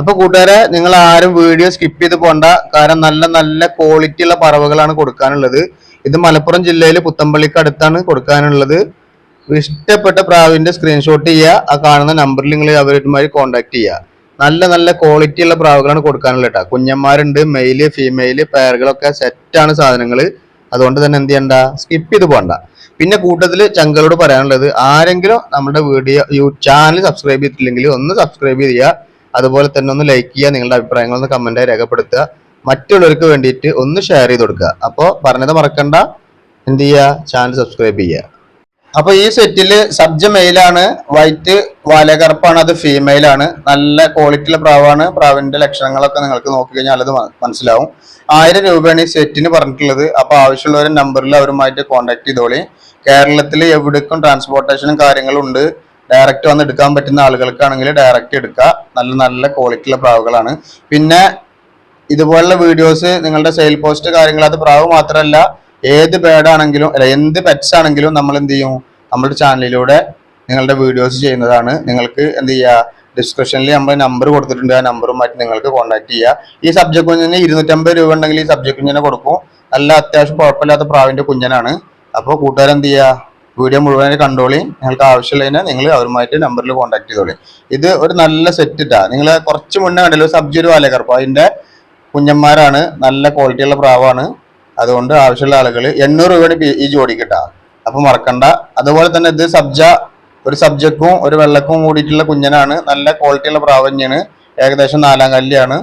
അപ്പൊ കൂട്ടുകാരെ നിങ്ങൾ ആരും വീഡിയോ സ്കിപ്പ് ചെയ്ത് പോണ്ട. കാരണം നല്ല നല്ല ക്വാളിറ്റി ഉള്ള പറവകളാണ് കൊടുക്കാനുള്ളത്. ഇത് മലപ്പുറം ജില്ലയിൽ പുത്തമ്പള്ളിക്ക് അടുത്താണ് കൊടുക്കാനുള്ളത്. ഇഷ്ടപ്പെട്ട പ്രാവിന്റെ സ്ക്രീൻഷോട്ട് ചെയ്യുക. ആ കാണുന്ന നമ്പറിൽ നിങ്ങൾ അവരുമായി കോൺടാക്ട് ചെയ്യുക. നല്ല നല്ല ക്വാളിറ്റി ഉള്ള പ്രാവുകളാണ് കൊടുക്കാനുള്ളത് കേട്ടോ കുഞ്ഞന്മാരുണ്ട് മെയിൽ ഫീമെയിൽ പെയറുകളൊക്കെ സെറ്റാണ് സാധനങ്ങൾ അതുകൊണ്ട് തന്നെ എന്ത് ചെയ്യണ്ട? സ്കിപ്പ് ചെയ്ത് പോകണ്ട പിന്നെ കൂട്ടത്തിൽ ചങ്കളോട് പറയാനുള്ളത് ആരെങ്കിലും നമ്മുടെ വീഡിയോ യൂ ചാനൽ സബ്സ്ക്രൈബ് ചെയ്തിട്ടില്ലെങ്കിൽ ഒന്ന് സബ്സ്ക്രൈബ് ചെയ്യുക. അതുപോലെ തന്നെ ഒന്ന് ലൈക്ക് ചെയ്യുക നിങ്ങളുടെ അഭിപ്രായങ്ങൾ ഒന്ന് കമന്റായി രേഖപ്പെടുത്തുക. മറ്റുള്ളവർക്ക് വേണ്ടിയിട്ട് ഒന്ന് ഷെയർ ചെയ്ത് കൊടുക്കുക. അപ്പോൾ പറഞ്ഞത് മറക്കണ്ട. എന്ത് ചെയ്യുക? ചാനൽ സബ്സ്ക്രൈബ് ചെയ്യുക. അപ്പൊ ഈ സെറ്റിൽ സബ്ജ മെയിലാണ് വൈറ്റ് വാലകറുപ്പാണ് അത് ഫീമെയിലാണ് നല്ല ക്വാളിറ്റിയുള്ള പ്രാവാണ്. പ്രാവിന്റെ ലക്ഷണങ്ങളൊക്കെ നിങ്ങൾക്ക് നോക്കി കഴിഞ്ഞാൽ അത് മനസ്സിലാവും. ആയിരം രൂപയാണ് ഈ സെറ്റിന് പറഞ്ഞിട്ടുള്ളത്. അപ്പൊ ആവശ്യമുള്ളവരെ നമ്പറിൽ അവരുമായിട്ട് കോൺടാക്ട് ചെയ്തോളി. കേരളത്തിൽ എവിടേക്കും ട്രാൻസ്പോർട്ടേഷനും കാര്യങ്ങളും ഉണ്ട്. ഡയറക്റ്റ് വന്ന് എടുക്കാൻ പറ്റുന്ന ആളുകൾക്കാണെങ്കിൽ ഡയറക്റ്റ് എടുക്കുക. നല്ല നല്ല ക്വാളിറ്റിയുള്ള പ്രാവുകളാണ്. പിന്നെ ഇതുപോലുള്ള വീഡിയോസ് നിങ്ങളുടെ സെയിൽ പോസ്റ്റ് കാര്യങ്ങൾ അത് പ്രാവ് മാത്രമല്ല ഏത് ബേഡാണെങ്കിലും അല്ല എന്ത് പെറ്റ്സ് ആണെങ്കിലും നമ്മൾ എന്ത് ചെയ്യും? നമ്മുടെ ചാനലിലൂടെ നിങ്ങളുടെ വീഡിയോസ് ചെയ്യുന്നതാണ്. നിങ്ങൾക്ക് എന്ത് ചെയ്യുക ഡിസ്ക്രിപ്ഷനിൽ നമ്മൾ നമ്പർ കൊടുത്തിട്ടുണ്ട്. ആ നമ്പറുമായിട്ട് നിങ്ങൾക്ക് കോൺടാക്ട് ചെയ്യുക ഈ സബ്ജക്ട് കുഞ്ഞിന് ഇരുന്നൂറ്റമ്പത് രൂപ ഉണ്ടെങ്കിൽ ഈ സബ്ജക്ട് കുഞ്ഞിനെ കൊടുക്കും. നല്ല അത്യാവശ്യം കുഴപ്പമില്ലാത്ത പ്രാവിന്റെ കുഞ്ഞനാണ്. അപ്പോൾ കൂട്ടുകാരെന്ത് ചെയ്യുക വീഡിയോ മുഴുവനായി കണ്ടോളി. നിങ്ങൾക്ക് ആവശ്യമുള്ളതിനെ നിങ്ങൾ അവരുമായിട്ട് നമ്പറിൽ കോൺടാക്ട് ചെയ്തോളി. ഇത് ഒരു നല്ല സെറ്റ് ഇട്ടാണ് നിങ്ങൾ കുറച്ച് മുന്നേ കണ്ടല്ലോ സബ്ജി ഒരു വാലകർപ്പ് അതിന്റെ കുഞ്ഞന്മാരാണ് നല്ല ക്വാളിറ്റിയുള്ള പ്രാവാണ്. അതുകൊണ്ട് ആവശ്യമുള്ള ആളുകൾ എണ്ണൂറ് രൂപയുടെ ഈ ജോഡി കിട്ടാം അപ്പം മറക്കണ്ട. അതുപോലെ തന്നെ ഇത് സബ്ജ ഒരു സബ്ജക്കും ഒരു വെള്ളക്കും കൂടിയിട്ടുള്ള കുഞ്ഞനാണ്. നല്ല ക്വാളിറ്റിയുള്ള പ്രാവ് തന്നെയാണ്. ഏകദേശം നാലാം കല്ലിയാണ്.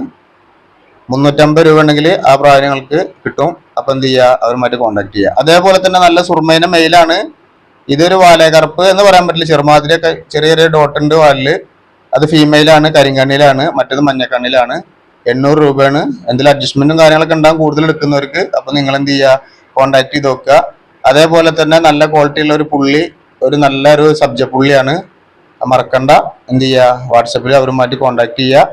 മുന്നൂറ്റമ്പത് രൂപ ഉണ്ടെങ്കിൽ ആ പ്രാവിനങ്ങൾക്ക് കിട്ടും. അപ്പം എന്ത് ചെയ്യുക അവരുമായിട്ട് കോൺടാക്ട് ചെയ്യുക അതേപോലെ തന്നെ നല്ല സുർമേന മെയിലാണ് ഇതൊരു വാലകറുപ്പ് എന്ന് പറയാൻ പറ്റില്ല. ചെറുമാതിരിയൊക്കെ ചെറിയ ചെറിയ ഡോട്ട് ഉണ്ട് വാലിൽ. അത് ഫീമെയിലാണ് കരിങ്കണ്ണിലാണ് മറ്റേത് മഞ്ഞക്കണ്ണിലാണ്. എണ്ണൂറ് രൂപയാണ്. എന്തെങ്കിലും അഡ്ജസ്റ്റ്മെന്റും കാര്യങ്ങളൊക്കെ ഉണ്ടാകും കൂടുതൽ എടുക്കുന്നവർക്ക്. അപ്പൊ നിങ്ങൾ എന്ത് ചെയ്യുക? കോൺടാക്ട് ചെയ്ത് നോക്കുക. അതേപോലെ തന്നെ നല്ല ക്വാളിറ്റി ഉള്ള ഒരു പുള്ളി ഒരു നല്ലൊരു സബ്ജ പുള്ളിയാണ്. മറക്കണ്ട. എന്ത് ചെയ്യുക? വാട്സപ്പിൽ അവരുമായിട്ട് കോൺടാക്ട് ചെയ്യുക.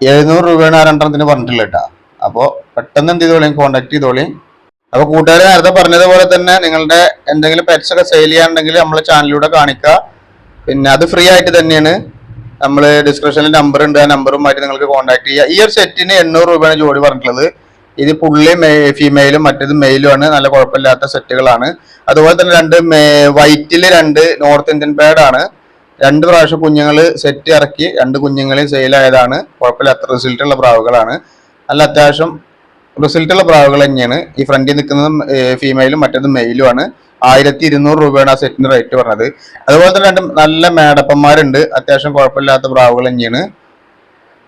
എഴുന്നൂറ് രൂപയാണ് ആ രണ്ടെണ്ണത്തിന് പറഞ്ഞിട്ടില്ല കേട്ടോ. അപ്പോൾ പെട്ടെന്ന് എന്ത് ചെയ്തോളിയും കോൺടാക്ട് ചെയ്തോളി. അപ്പൊ കൂട്ടുകാർ നേരത്തെ പറഞ്ഞതുപോലെ തന്നെ നിങ്ങളുടെ എന്തെങ്കിലും പെറ്റ്സ് ഒക്കെ സെയിൽ ചെയ്യാനുണ്ടെങ്കിൽ നമ്മളെ ചാനലിലൂടെ കാണിക്കുക. പിന്നെ അത് ഫ്രീ ആയിട്ട് തന്നെയാണ്. നമ്മൾ ഡിസ്ക്രിപ്ഷനിൽ നമ്പർ ഉണ്ട്. ആ നമ്പറുമായിട്ട് നിങ്ങൾക്ക് കോൺടാക്ട് ചെയ്യുക ഈ ഒരു സെറ്റിന് എണ്ണൂറ് രൂപയാണ് ജോഡി പറഞ്ഞിട്ടുള്ളത്. ഇത് പുള്ളി ഫീമെയിലും മറ്റേത് മെയിലും ആണ്. നല്ല കുഴപ്പമില്ലാത്ത സെറ്റുകളാണ് അതുപോലെ തന്നെ രണ്ട് വൈറ്റിൽ രണ്ട് നോർത്ത് ഇന്ത്യൻ ആണ്. രണ്ട് പ്രാവശ്യം കുഞ്ഞുങ്ങൾ സെറ്റ് ഇറക്കി. രണ്ട് കുഞ്ഞുങ്ങളെയും സെയിലായതാണ് കുഴപ്പമില്ലാത്ത റിസൾട്ടുള്ള പ്രാവുകളാണ്. നല്ല അത്യാവശ്യം റിസൾട്ട് ഉള്ള പ്രാവുകൾ തന്നെയാണ്. ഈ ഫ്രണ്ടിൽ നിൽക്കുന്നത് ഫീമെയിലും മറ്റേത് മെയിലും ആണ് ആയിരത്തി ഇരുന്നൂറ് രൂപയാണ് ആ സെറ്റിന് റേറ്റ് പറഞ്ഞത്. അതുപോലെ തന്നെ രണ്ട് നല്ല മേടപ്പന്മാരുണ്ട്. അത്യാവശ്യം കുഴപ്പമില്ലാത്ത പ്രാവുകൾ തന്നെയാണ്.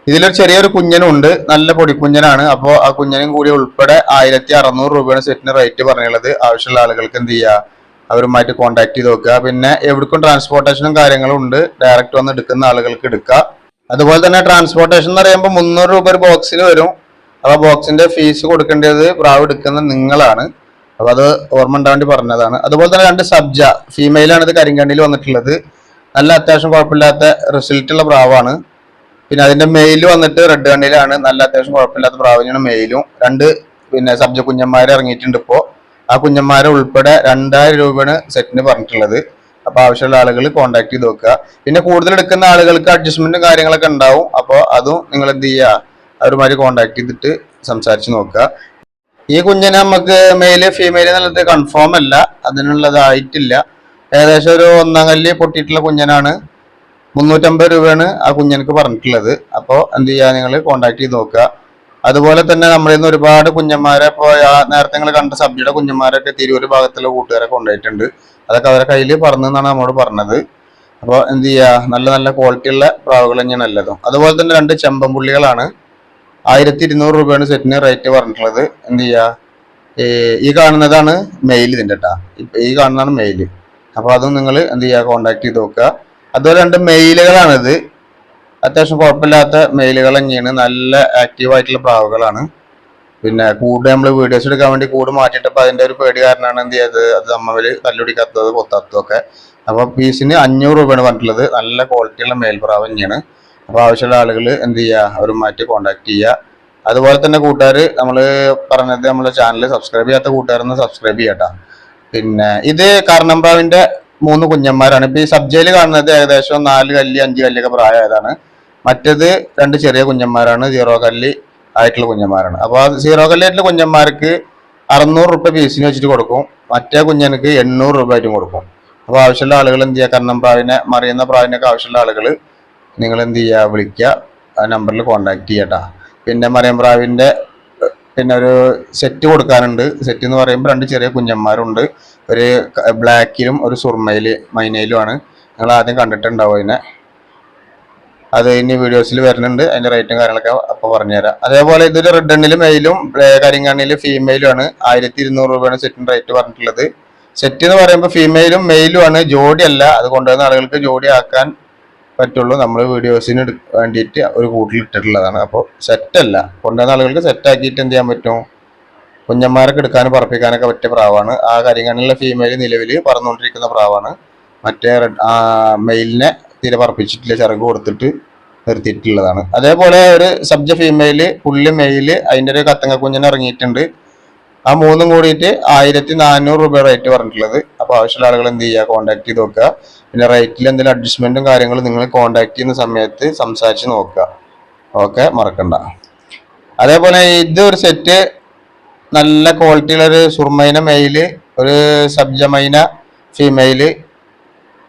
ഇതിലൊരു ചെറിയൊരു കുഞ്ഞനും ഉണ്ട് നല്ല പൊടിക്കുഞ്ഞനാണ് അപ്പോൾ ആ കുഞ്ഞനും കൂടി ഉൾപ്പെടെ ആയിരത്തി അറുന്നൂറ് രൂപയാണ് സെറ്റിന് റേറ്റ് പറഞ്ഞുള്ളത്. ആവശ്യമുള്ള ആളുകൾക്ക് എന്ത് ചെയ്യുക? അവരുമായിട്ട് കോൺടാക്ട് ചെയ്ത് നോക്കുക. പിന്നെ എവിടേക്കും ട്രാൻസ്പോർട്ടേഷനും കാര്യങ്ങളും ഉണ്ട്. ഡയറക്റ്റ് വന്ന് എടുക്കുന്ന ആളുകൾക്ക് എടുക്കുക. അതുപോലെ തന്നെ ട്രാൻസ്പോർട്ടേഷൻ എന്ന് പറയുമ്പോൾ മുന്നൂറ് രൂപ ഒരു ബോക്സിൽ വരും. അപ്പൊ ബോക്സിന്റെ ഫീസ് കൊടുക്കേണ്ടത് പ്രാവ് എടുക്കുന്ന നിങ്ങളാണ്. അപ്പൊ അത് ഓർമ്മ ഉണ്ടാവേണ്ടി പറഞ്ഞതാണ്. അതുപോലെ തന്നെ രണ്ട് സബ്ജ ഫീമെയിലാണ് ഇത് കരിങ്കണ്ണിയിൽ വന്നിട്ടുള്ളത്. നല്ല അത്യാവശ്യം കുഴപ്പമില്ലാത്ത റിസൾട്ട് ഉള്ള പ്രാവാണ്. പിന്നെ അതിന്റെ മെയിൽ വന്നിട്ട് റെഡ് കണ്ണിലാണ് നല്ല അത്യാവശ്യം കുഴപ്പമില്ലാത്ത പ്രാവിനാണ് മെയിലും രണ്ട് പിന്നെ സബ്ജ കുഞ്ഞന്മാരെ ഇറങ്ങിയിട്ടുണ്ട് ഇപ്പോൾ ആ കുഞ്ഞന്മാരെ ഉൾപ്പെടെ രണ്ടായിരം രൂപയാണ് സെറ്റിന് പറഞ്ഞിട്ടുള്ളത്. അപ്പൊ ആവശ്യമുള്ള ആളുകൾ കോൺടാക്ട് ചെയ്ത് നോക്കുക. പിന്നെ കൂടുതൽ എടുക്കുന്ന ആളുകൾക്ക് അഡ്ജസ്റ്റ്മെന്റും കാര്യങ്ങളൊക്കെ ഉണ്ടാവും. അപ്പോൾ അതും നിങ്ങൾ എന്ത് ചെയ്യുക? അവരുമായിട്ട് കോണ്ടാക്ട് ചെയ്തിട്ട് സംസാരിച്ച് നോക്കുക. ഈ കുഞ്ഞിനെ നമുക്ക് മെയിൽ ഫീമെയിൽ എന്നുള്ളത് കൺഫേം അല്ല. അതിനുള്ളതായിട്ടില്ല. ഏകദേശം ഒരു ഒന്നാം കല്ല് പൊട്ടിയിട്ടുള്ള കുഞ്ഞനാണ്. മുന്നൂറ്റമ്പത് രൂപയാണ് ആ കുഞ്ഞനക്ക് പറഞ്ഞിട്ടുള്ളത്. അപ്പോൾ എന്ത് ചെയ്യുക നിങ്ങൾ കോണ്ടാക്ട് ചെയ്ത് നോക്കുക. അതുപോലെ തന്നെ നമ്മളിൽ നിന്ന് ഒരുപാട് കുഞ്ഞന്മാരെ ഇപ്പോൾ നേരത്തെ നിങ്ങൾ കണ്ട സബ്ജിയുടെ കുഞ്ഞന്മാരൊക്കെ തിരൂര് ഭാഗത്തുള്ള കൂട്ടുകാരെ കൊണ്ടുപോയിട്ടുണ്ട്. അതൊക്കെ അവരെ കയ്യിൽ പറഞ്ഞു എന്നാണ് നമ്മോട് പറഞ്ഞത്. അപ്പോൾ എന്ത് ചെയ്യുക നല്ല നല്ല ക്വാളിറ്റിയുള്ള പ്രാവുകൾ തന്നെയാണ് നല്ലതും. അതുപോലെ തന്നെ രണ്ട് ചെമ്പമ്പുള്ളികളാണ് ആയിരത്തി ഇരുന്നൂറ് രൂപയാണ് സെറ്റിന് റേറ്റ് പറഞ്ഞിട്ടുള്ളത്. എന്ത് ചെയ്യുക ഈ കാണുന്നതാണ് മെയിൽ ഇതിന്റെ കേട്ടാ ഈ കാണുന്നതാണ് മെയിൽ അപ്പോൾ അതും നിങ്ങൾ എന്ത് ചെയ്യുക കോൺടാക്ട് ചെയ്ത് നോക്കുക. അതുപോലെ രണ്ട് മെയിലുകളാണിത് അത്യാവശ്യം കുഴപ്പമില്ലാത്ത മെയിലുകൾ തന്നെയാണ്. നല്ല ആക്റ്റീവായിട്ടുള്ള പ്രാവുകളാണ് പിന്നെ കൂട് നമ്മൾ വീഡിയോസ് എടുക്കാൻ വേണ്ടി കൂട് മാറ്റിയിട്ടപ്പോൾ അതിന്റെ ഒരു പേടി കാരണമാണ് എന്ത് ചെയ്തത് അത് നമ്മൾ കല്ലുടിക്കാത്തത് പൊത്താത്തതൊക്കെ അപ്പോൾ പീസിന് അഞ്ഞൂറ് രൂപയാണ് പറഞ്ഞിട്ടുള്ളത്. നല്ല ക്വാളിറ്റിയുള്ള മെയിൽ മേൽപ്രാവ് തന്നെയാണ്. അപ്പോൾ ആവശ്യമുള്ള ആളുകൾ എന്ത് ചെയ്യുക അവരുമായിട്ട് കോൺടാക്ട് ചെയ്യുക അതുപോലെ തന്നെ കൂട്ടുകാർ നമ്മൾ പറഞ്ഞത് നമ്മുടെ ചാനൽ സബ്സ്ക്രൈബ് ചെയ്യാത്ത കൂട്ടുകാരൊന്ന് സബ്സ്ക്രൈബ് ചെയ്യട്ടോ. പിന്നെ ഇത് കാരണംപ്രാവിന്റെ മൂന്ന് കുഞ്ഞന്മാരാണ്. ഇപ്പൊ ഈ സബ്ജയിൽ കാണുന്നത് ഏകദേശം നാല് കല്ല് അഞ്ച് കല്ലൊക്കെ പ്രായമായതാണ്. മറ്റേത് രണ്ട് ചെറിയ കുഞ്ഞന്മാരാണ്. സീറോ കല്ല് ആയിട്ടുള്ള കുഞ്ഞന്മാരാണ്. അപ്പോൾ ആ സീറോ കല്ലായിട്ടുള്ള കുഞ്ഞന്മാർക്ക് അറുന്നൂറ് റുപ്യ പീസിന് വെച്ചിട്ട് കൊടുക്കും. മറ്റേ കുഞ്ഞനക്ക് എണ്ണൂറ് രൂപ ആയിട്ടും കൊടുക്കും. അപ്പോൾ ആവശ്യമുള്ള ആളുകൾ എന്ത് ചെയ്യുക കർണം പ്രാവിനെ മറിയുന്ന പ്രാവിനൊക്കെ ആവശ്യമുള്ള ആളുകൾ നിങ്ങൾ എന്ത് ചെയ്യുക വിളിക്കുക ആ നമ്പറിൽ കോൺടാക്ട് ചെയ്യട്ടാ. പിന്നെ മറിയം പ്രാവിന്റെ പിന്നെ ഒരു സെറ്റ് കൊടുക്കാനുണ്ട്. സെറ്റ് എന്ന് പറയുമ്പോൾ രണ്ട് ചെറിയ കുഞ്ഞന്മാരുണ്ട്. ഒരു ബ്ലാക്കിലും ഒരു സുർമയിൽ മൈനയിലുമാണ് നിങ്ങൾ ആദ്യം കണ്ടിട്ടുണ്ടാവും അതിനെ. അത് ഇനി വീഡിയോസിൽ വരുന്നുണ്ട്. അതിന്റെ റേറ്റും കാര്യങ്ങളൊക്കെ അപ്പോൾ പറഞ്ഞുതരാം. അതേപോലെ ഇതൊരു റെഡ് എണ്ണിലും മെയിലും കരിങ്കണ്ണിൽ ഫീമെയിലും ആണ്. ആയിരത്തി ഇരുന്നൂറ് രൂപയാണ് സെറ്റിന്റെ റേറ്റ് പറഞ്ഞിട്ടുള്ളത്. സെറ്റ് എന്ന് പറയുമ്പോൾ ഫീമെയിലും മെയിലും ആണ്. ജോഡി അല്ല. അത് കൊണ്ടുവന്ന ആളുകൾക്ക് ജോഡി ആക്കാൻ പറ്റുള്ളൂ. നമ്മൾ വീഡിയോസിന് വേണ്ടിയിട്ട് ഒരു കൂട്ടിൽ ഇട്ടിട്ടുള്ളതാണ് അപ്പോൾ സെറ്റല്ല കൊണ്ടുവന്ന ആളുകൾക്ക് സെറ്റാക്കിയിട്ട് എന്ത് ചെയ്യാൻ പറ്റും? കുഞ്ഞന്മാരൊക്കെ എടുക്കാനും പറപ്പിക്കാനൊക്കെ പറ്റിയ പ്രാവാണ്. ആ കരിങ്കണ്ണിലെ ഫീമെയിൽ നിലവിൽ പറന്നുകൊണ്ടിരിക്കുന്ന പ്രാവാണ്. മറ്റേ റെഡ് മെയിലിനെ തീരെ പറപ്പിച്ചിട്ടില്ല. ചിറക് കൊടുത്തിട്ട് നിർത്തിയിട്ടുള്ളതാണ്. അതേപോലെ ഒരു സബ്ജ ഫീമെയിൽ പുല്ല് മെയിൽ അതിന്റെ ഒരു കത്തങ്ങ കുഞ്ഞിന് ഇറങ്ങിയിട്ടുണ്ട്. ആ മൂന്നും കൂടിയിട്ട് ആയിരത്തി നാനൂറ് രൂപ റേറ്റ് പറഞ്ഞിട്ടുള്ളത്. അപ്പോൾ ആവശ്യമുള്ള ആളുകൾ എന്ത് ചെയ്യുക? കോൺടാക്ട് ചെയ്ത് നോക്കുക. പിന്നെ റേറ്റിൽ എന്തെങ്കിലും അഡ്ജസ്റ്റ്മെന്റും കാര്യങ്ങളും നിങ്ങൾ കോൺടാക്ട് ചെയ്യുന്ന സമയത്ത് സംസാരിച്ച് നോക്കുക. ഓക്കെ മറക്കണ്ട. അതേപോലെ ഇത് ഒരു സെറ്റ് നല്ല ക്വാളിറ്റിയുള്ള ഒരു സുർമൈന മെയിൽ ഒരു സബ്ജമൈന ഫീമെയിൽ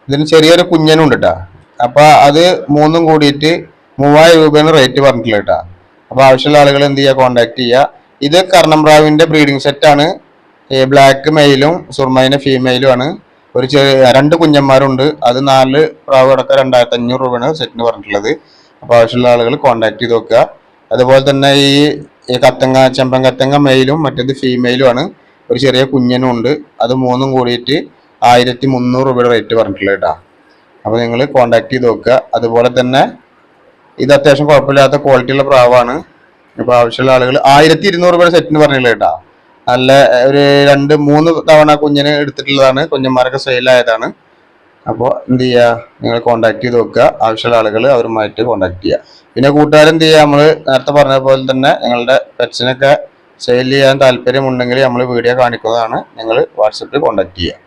ഇതിന് ചെറിയൊരു കുഞ്ഞനും ഉണ്ട് കേട്ടോ അപ്പൊ അത് മൂന്നും കൂടിയിട്ട് മൂവായിരം രൂപയാണ് റേറ്റ് പറഞ്ഞിട്ടുള്ളത് കേട്ടോ അപ്പോൾ ആവശ്യമുള്ള ആളുകൾ എന്ത് ചെയ്യുക? കോൺടാക്ട് ചെയ്യുക. ഇത് കർണംപ്രാവിന്റെ ബ്രീഡിംഗ് സെറ്റാണ് ബ്ലാക്ക് മെയിലും സുർമൈന ഫീമെയിലും ആണ്. ഒരു ചെറിയ രണ്ട് കുഞ്ഞന്മാരുണ്ട്. അത് നാല് പ്രാവ് അടക്കം രണ്ടായിരത്തി അഞ്ഞൂറ് രൂപയാണ് സെറ്റിന് പറഞ്ഞിട്ടുള്ളത്. അപ്പോൾ ആവശ്യമുള്ള ആളുകൾ കോൺടാക്ട് ചെയ്ത് നോക്കുക. അതുപോലെ തന്നെ ഈ കത്തങ്ങ ചെമ്പൻ കത്തങ്ങ മെയിലും മറ്റേത് ഫീമെയിലും ആണ്. ഒരു ചെറിയ കുഞ്ഞനും ഉണ്ട്. അത് മൂന്നും കൂടിയിട്ട് ആയിരത്തി മുന്നൂറ് രൂപയുടെ റേറ്റ് പറഞ്ഞിട്ടുള്ളത് കേട്ടോ. അപ്പോൾ നിങ്ങൾ കോൺടാക്ട് ചെയ്ത് നോക്കുക. അതുപോലെ തന്നെ ഇത് അത്യാവശ്യം കുഴപ്പമില്ലാത്ത ക്വാളിറ്റിയുള്ള പ്രാവാണ്. ഇപ്പോൾ ആവശ്യമുള്ള ആളുകൾ ആയിരത്തി ഇരുന്നൂറ് രൂപയുടെ സെറ്റിന് പറഞ്ഞില്ല കേട്ടാ? നല്ല ഒരു രണ്ട് മൂന്ന് തവണ കുഞ്ഞിന് എടുത്തിട്ടുള്ളതാണ്. കുഞ്ഞന്മാരൊക്കെ സെയിലായതാണ് അപ്പോൾ എന്ത് ചെയ്യുക നിങ്ങൾ കോൺടാക്ട് ചെയ്ത് നോക്കുക. ആവശ്യമുള്ള ആളുകൾ അവരുമായിട്ട് കോൺടാക്ട് ചെയ്യുക പിന്നെ കൂട്ടുകാരെന്ത് ചെയ്യുക നമ്മൾ നേരത്തെ പറഞ്ഞ പോലെ തന്നെ നിങ്ങളുടെ പെറ്റ്സിനൊക്കെ സെയിൽ ചെയ്യാൻ താല്പര്യമുണ്ടെങ്കിൽ നമ്മൾ വീഡിയോ കാണിക്കുന്നതാണ്. നിങ്ങൾ വാട്സപ്പിൽ കോൺടാക്ട് ചെയ്യുക